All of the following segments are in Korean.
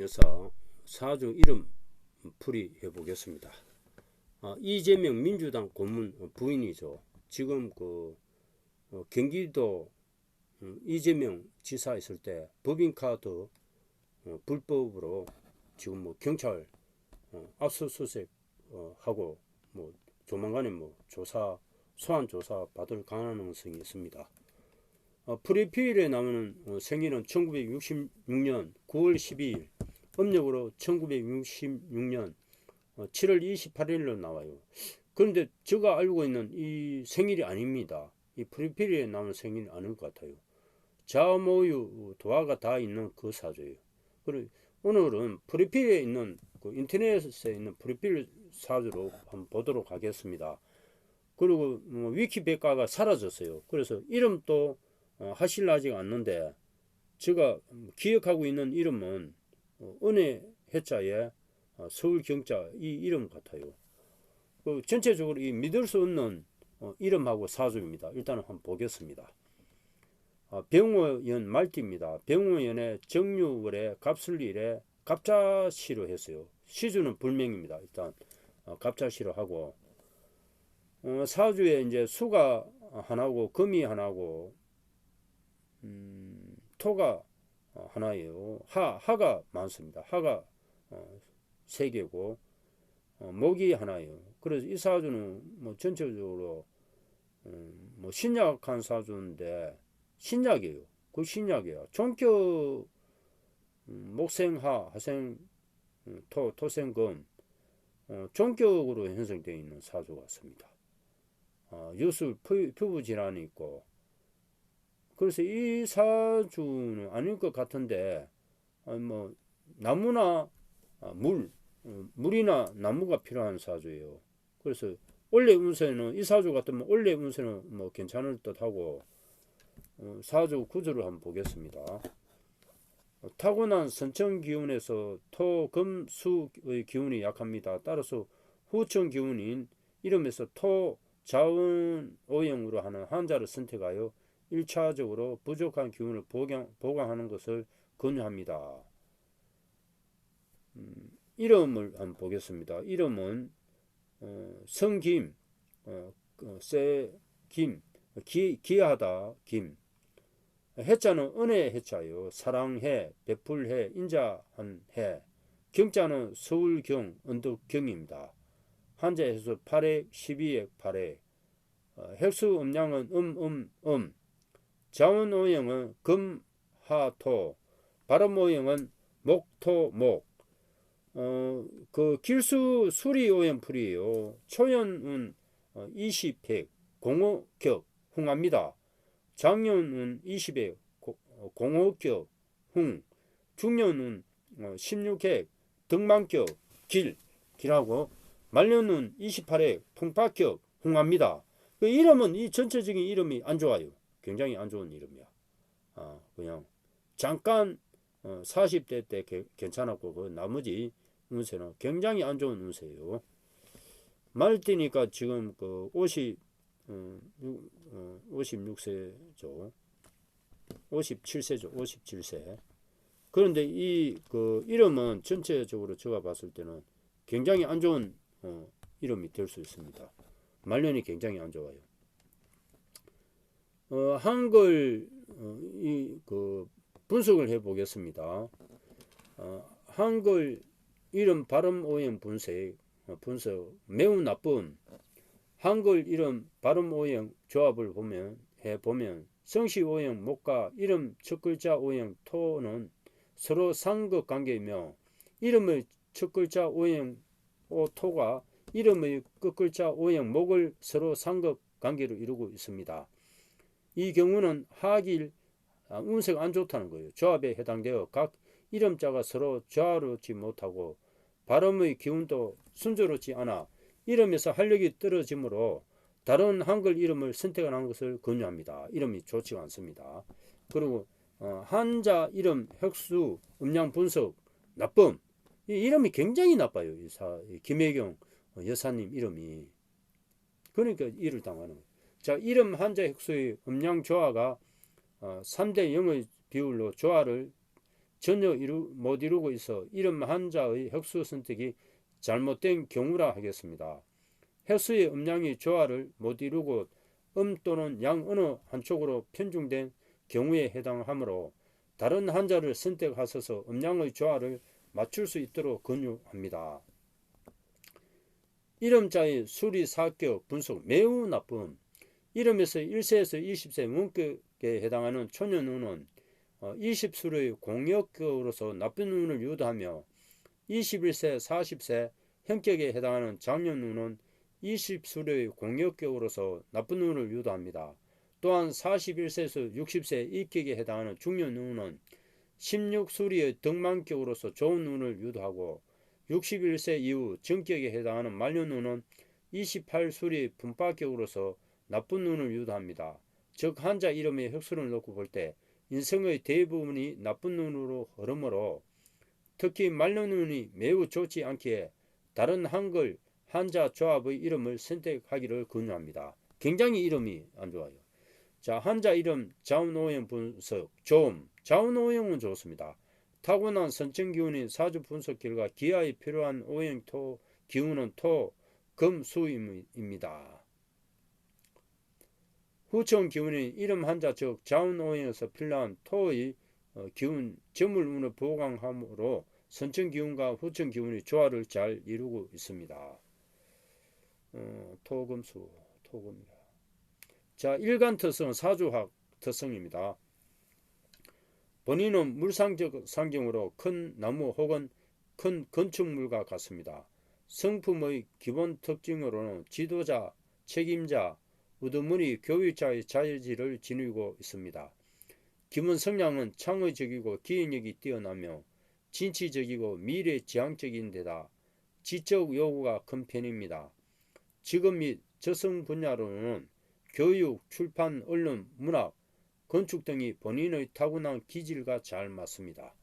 여사 사주 이름 풀이 해 보겠습니다. 아, 이재명 민주당 고문 부인이죠. 지금 그 어, 경기도 음, 이재명 지사 있을 때 법인카드 어, 불법으로 지금 뭐 경찰 어, 압수수색 어, 하고 뭐 조만간에 뭐 조사 소환 조사 받을 가능성이 있습니다. 어, 프리필에 나오는 어, 생일은 1966년 9월 12일, 음력으로 1966년 어, 7월 28일로 나와요. 그런데 제가 알고 있는 이 생일이 아닙니다. 이 프리필에 나오는 생일이 아닐 것 같아요. 자모유 도화가 다 있는 그 사주예요. 그리고 오늘은 프리필에 있는 그 인터넷에 있는 프리필 사주로 한번 보도록 하겠습니다. 그리고 뭐 위키백과가 사라졌어요. 그래서 이름도 어, 하실라지가 않는데 제가 기억하고 있는 이름은 어, 은혜 해자에 어, 서울 경자 이 이름 같아요. 그 전체적으로 이 믿을 수 없는 어, 이름하고 사주입니다. 일단은 한번 보겠습니다. 아, 병호연 말띠입니다. 병호연의 정유월에 갑술일에 갑자시로 했어요. 시주는 불명입니다. 일단 어, 갑자시로 하고 어, 사주에 이제 수가 하나고 금이 하나고 음, 토가 어, 하나예요. 하 하가 많습니다. 하가 어, 세 개고 어, 목이 하나예요. 그래서 이 사주는 뭐 전체적으로 음, 뭐 신약한 사주인데 신약이에요. 그 신약이야. 종교 음, 목생하 하생 음, 토 토생금 어, 종격으로 형성되어 있는 사주 같습니다. 어, 유술 피- 피부 질환이 있고 그래서 이 사주는 아닐 것 같은데 어, 뭐 나무나 아, 물 어, 물이나 나무가 필요한 사주예요. 그래서 원래 운세는 이 사주 같으면 원래 운세는 뭐 괜찮을 듯하고 어, 사주 구조를 한번 보겠습니다. 어, 타고난 선천 기운에서 토, 금, 수의 기운이 약합니다. 따라서 후천 기운인 이름에서 토, 자운, 오형으로 하는 한자를 선택하여 1차적으로 부족한 기운을 보강, 보강하는 것을 권유합니다. 음, 이름을 한번 보겠습니다. 이름은 어, 성김, 어, 어, 세김, 기, 기하다 김. 해자는 은혜 해자요. 사랑해, 베풀해, 인자한 해. 경자는 서울경, 언덕경입니다. 한자에서 8획, 12획, 8획. 어, 획수 음량은 음, 음, 음. 자원 오형은 금, 하, 토. 발음 오형은 목, 토, 목. 어, 그 길수 수리 오형 풀이에요. 초연은 어, 20획, 공호격, 흥합니다. 장년은 20회 공호격 흥 중년은 16회 등만격 길 길하고 말년은 28회 풍파격 흥합니다. 그 이름은 이 전체적인 이름이 안 좋아요. 굉장히 안 좋은 이름이야. 아 그냥 잠깐 어, 40대 때 게- 괜찮았고 그 나머지 운세는 굉장히 안 좋은 운세예요. 말띠니까 지금 그 50, 어, 육- 어, 56세죠. 57세죠. 57세. 그런데 이 그 이름은 전체적으로 제가 봤을 때는 굉장히 안 좋은 어, 이름이 될 수 있습니다. 말년이 굉장히 안 좋아요. 어, 한글 어, 이 그 분석을 해 보겠습니다. 어, 한글 이름 발음 오형 분석 어, 분석 매우 나쁜 한글 이름 발음 오형 조합을 보면 해 보면 성씨 오형 목과 이름 첫 글자 오형 토는 서로 상극 관계이며 이름의 첫 글자 오형 오 토가 이름의 끝 글자 오형 목을 서로 상극 관계로 이루고 있습니다. 이 경우는 하길 아, 운세가 안 좋다는 거예요. 조합에 해당되어 각 이름자가 서로 조화롭지 못하고 발음의 기운도 순조롭지 않아 이름에서 활력이 떨어지므로 다른 한글 이름을 선택하는 것을 권유합니다. 이름이 좋지 않습니다. 그리고 어, 한자 이름 획수 음량 분석 나쁨 이 이름이 굉장히 나빠요. 이 사, 이 김혜경 어, 여사님 이름이 그러니까 이를 당하는 거예요. 자 이름 한자 획수의 음량 조화가 어, 3대 0의 비율로 조화를 전혀 이루, 못 이루고 있어 이름 한자의 혁수 선택이 잘못된 경우라 하겠습니다. 혁수의 음량이 조화를 못 이루고 음 또는 양 어느 한쪽으로 편중된 경우에 해당하므로 다른 한자를 선택하셔서 음량의 조화를 맞출 수 있도록 권유합니다. 이름자의 수리 사격 분석 매우 나쁨 이름에서 1세에서 20세 문격에 해당하는 초년 운은 20수의 어, 공역격으로서 나쁜 운을 유도하며 21세, 40세 현격에 해당하는 장년 운은 20수의 공역격으로서 나쁜 운을 유도합니다. 또한 41세에서 60세 입격에 해당하는 중년 운은 16수리의 덕만격으로서 좋은 운을 유도하고 61세 이후 정격에 해당하는 말년 운은 28수리 분파격으로서 나쁜 운을 유도합니다. 즉 한자 이름의 혁수를 놓고 볼 때 인생의 대부분이 나쁜 눈으로 흐르므로 특히 말년운이 매우 좋지 않기에 다른 한글 한자 조합의 이름을 선택하기를 권유합니다. 굉장히 이름이 안 좋아요. 자 한자 이름 자운오행 분석 좀 자운오행은 좋습니다. 타고난 선천 기운인 사주 분석 결과 기아에 필요한 오행 토 기운은 토, 금, 수입니다. 후천 기운인 이름 한자 즉 자운오행에서 필요한 토의 어, 기운, 점물운을 보강함으로 선천 기운과 후천 기운이 조화를 잘 이루고 있습니다. 어, 토금수, 토금이라. 자, 일간 특성, 사주학 특성입니다. 본인은 물상적 상경으로 큰 나무 혹은 큰 건축물과 같습니다. 성품의 기본 특징으로는 지도자, 책임자, 우두머니 교육자의 자질을 지니고 있습니다. 기본 성향은 창의적이고 기획력이 뛰어나며 진취적이고 미래지향적인 데다 지적 요구가 큰 편입니다. 직업 및 저성 분야로는 교육, 출판, 언론, 문학, 건축 등이 본인의 타고난 기질과 잘 맞습니다.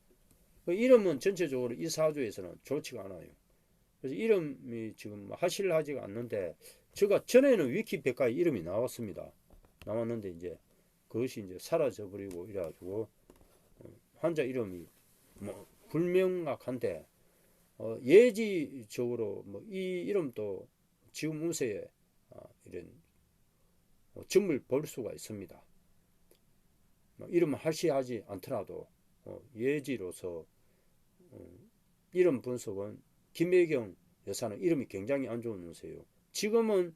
그 이름은 전체적으로 이 사주에서는 좋지가 않아요. 그래서 이름이 지금 하실하지가 않는데 제가 전에는 위키백과에 이름이 나왔습니다. 나왔는데 이제 그것이 이제 사라져 버리고 이래가지고 어, 환자 이름이 뭐 불명확한데 어 예지적으로 뭐 이 이름도 지금 운세에 어 이런 어 점을 볼 수가 있습니다. 뭐 이름 하시하지 않더라도 어 예지로서 어, 이름 분석은 김혜경 여사는 이름이 굉장히 안 좋은 운세요. 지금은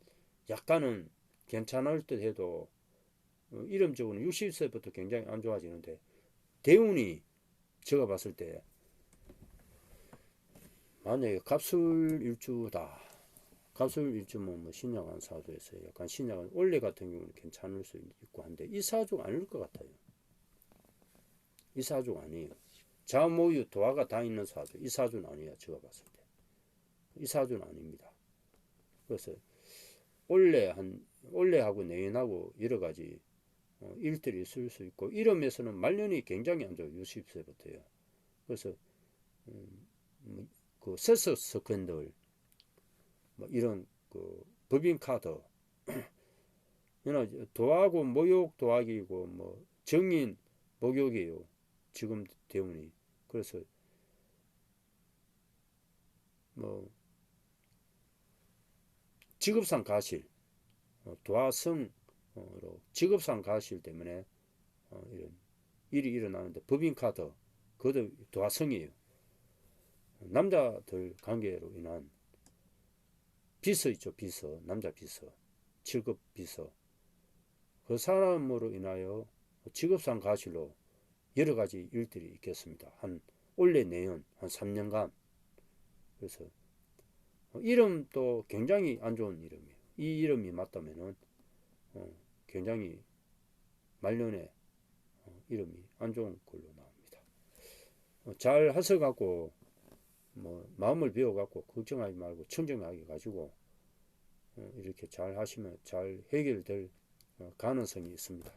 약간은 괜찮을 듯 해도 어, 이름적으로는 60세부터 굉장히 안 좋아지는데 대운이 제가 봤을 때 만약에 갑술 일주다. 갑술 일주면 뭐 신약한 사주에서 약간 신약한 원래 같은 경우는 괜찮을 수 있고 한데 이 사주가 아닐 것 같아요. 이 사주가 아니에요. 자모유 도화가 다 있는 사주. 이 사주는 아니야 제가 봤을 때. 이 사주는 아닙니다 그래서 올해 한 올해하고 내년하고 여러 가지 어, 일들이 있을 수 있고 이름에서는 말년이 굉장히 안 좋아요. 60세부터요. 그래서 음, 뭐, 그 세서 스캔들 뭐 이런 그 법인 카드 도하고 모욕 도하기고 뭐 정인 목욕이에요. 지금 대운이 그래서 뭐 직업상 가실 어, 도화성으로 직업상 가실 때문에 어, 이런 일이 일어나는데 법인카드 그것도 도화성이에요. 남자들 관계로 인한 비서 있죠 비서 남자 비서 직업 비서 그 사람으로 인하여 직업상 가실로 여러 가지 일들이 있겠습니다. 한 올해 내년 한 3년간 그래서 어, 이름도 굉장히 안 좋은 이름이에요. 이 이름이 맞다면은 어, 굉장히 말년에 어, 이름이 안 좋은 걸로 나옵니다. 어, 잘 하셔 갖고 뭐 마음을 비워 갖고 걱정하지 말고 청정하게 가지고 어, 이렇게 잘 하시면 잘 해결될 어, 가능성이 있습니다.